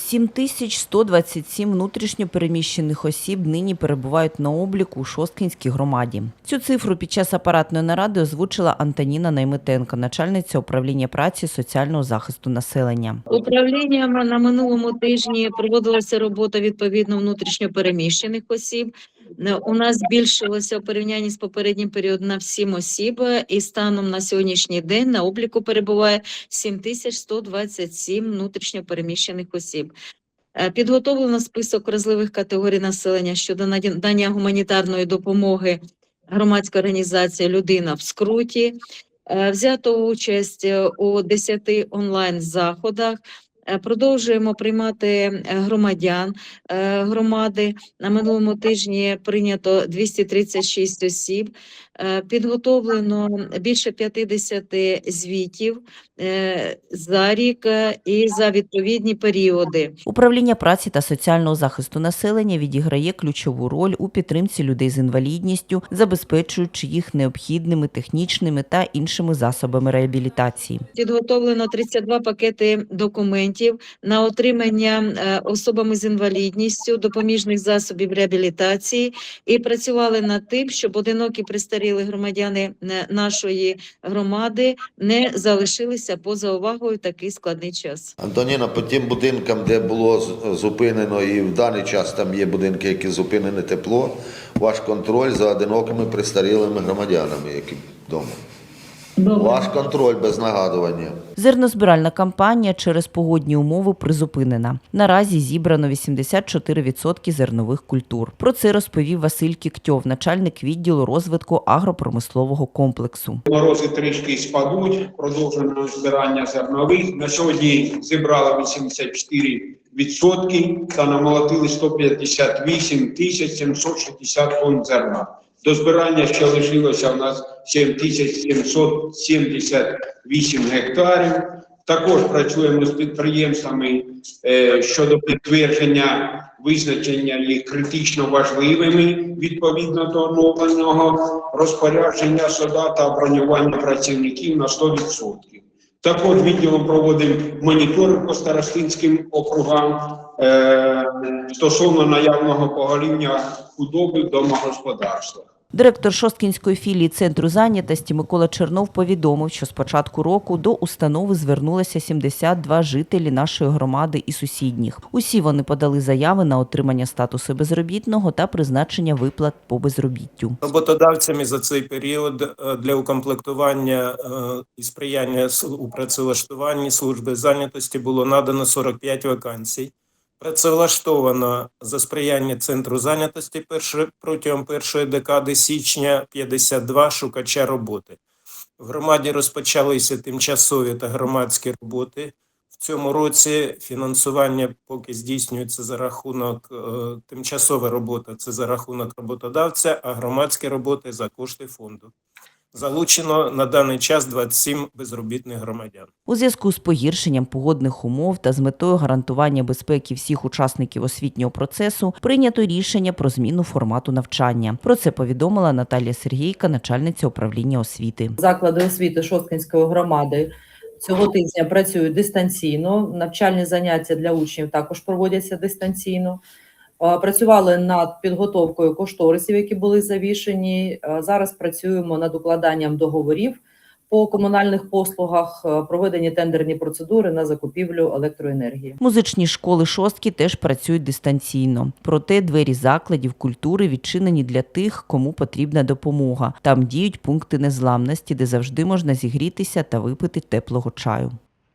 7127 внутрішньопереміщених осіб нині перебувають на обліку у Шосткінській громаді. Цю цифру під час апаратної наради озвучила Антоніна Наймитенко, начальниця управління праці соціального захисту населення. Управлінням на минулому тижні проводилася робота відповідно внутрішньо переміщених осіб. Е, У нас збільшилося у порівнянні з попереднім періодом на 7 осіб, е, і станом на сьогоднішній день на обліку перебуває 7127 внутрішньо переміщених осіб. Е, Підготовлено список вразливих категорій населення щодо надання гуманітарної допомоги громадської організації Людина в скруті. Взято участь у 10 онлайн заходах. Е, Продовжуємо приймати е, громадян е, громади. На минулому тижні прийнято 236 осіб. Підготовлено більше 50 звітів за рік і за відповідні періоди. Управління праці та соціального захисту населення відіграє ключову роль у підтримці людей з інвалідністю, забезпечуючи їх необхідними технічними та іншими засобами реабілітації. Підготовлено 32 пакети документів на отримання е, особами з інвалідністю допоміжних засобів реабілітації і працювали над тим, щоб одинокі престарілі громадяни е, нашої громади не залишилися поза увагою в такий складний час. Антоніна, по тим будинкам, де було зупинено, і в даний час там є будинки, які зупинене тепло, ваш контроль за одинокими престарілими громадянами, які вдома. Ваш контроль без нагадування. Зернозбиральна кампанія через погодні умови призупинена. Наразі зібрано 84% зернових культур. Про це розповів Василь Кіктьов, начальник відділу розвитку агропромислового комплексу. Морози трішки спадуть, продовжено збирання зернових. На сьогодні зібрали 84 відсотки та намолотили 158 тисяч 760 тонн зерна. До збирання ще лишилося у нас 7778 гектарів. Також працюємо з підприємствами е, щодо підтвердження визначення їх критично важливими відповідно до оновленого розпорядження СОДА та бронювання працівників на 100%. Також відділом проводимо моніторинг по старостинським округам е, стосовно наявного поголівня худоби в домогосподарствах. Директор Шосткінської філії центру зайнятості Микола Чернов повідомив, що з початку року до установи звернулося 72 жителі нашої громади і сусідніх. Усі вони подали заяви на отримання статусу безробітного та призначення виплат по безробіттю. Роботодавцями за цей період е, для укомплектування е, і сприяння у працевлаштуванні служби зайнятості було надано 45 вакансій. Працевлаштовано за сприяння центру зайнятості протягом першої декади січня 52 шукача роботи. В громаді розпочалися тимчасові та громадські роботи. В цьому році фінансування поки здійснюється за рахунок е, тимчасова робота це за рахунок роботодавця, а громадські роботи за кошти фонду. Залучено на даний час 27 безробітних громадян. У зв'язку з погіршенням погодних умов та з метою гарантування безпеки всіх учасників освітнього процесу прийнято рішення про зміну формату навчання. Про це повідомила Наталія Сергійка, начальниця управління освіти. заклади освіти Шосткинської громади цього тижня працюють дистанційно. Навчальні заняття для учнів також проводяться дистанційно. Працювали над підготовкою кошторисів, які були завішені. Зараз працюємо над укладанням договорів по комунальних послугах, проведені тендерні процедури на закупівлю електроенергії. Музичні школи шостки теж працюють дистанційно. Проте двері закладів культури відчинені для тих, кому потрібна допомога. Там діють пункти незламності, де завжди можна зігрітися та випити теплого чаю.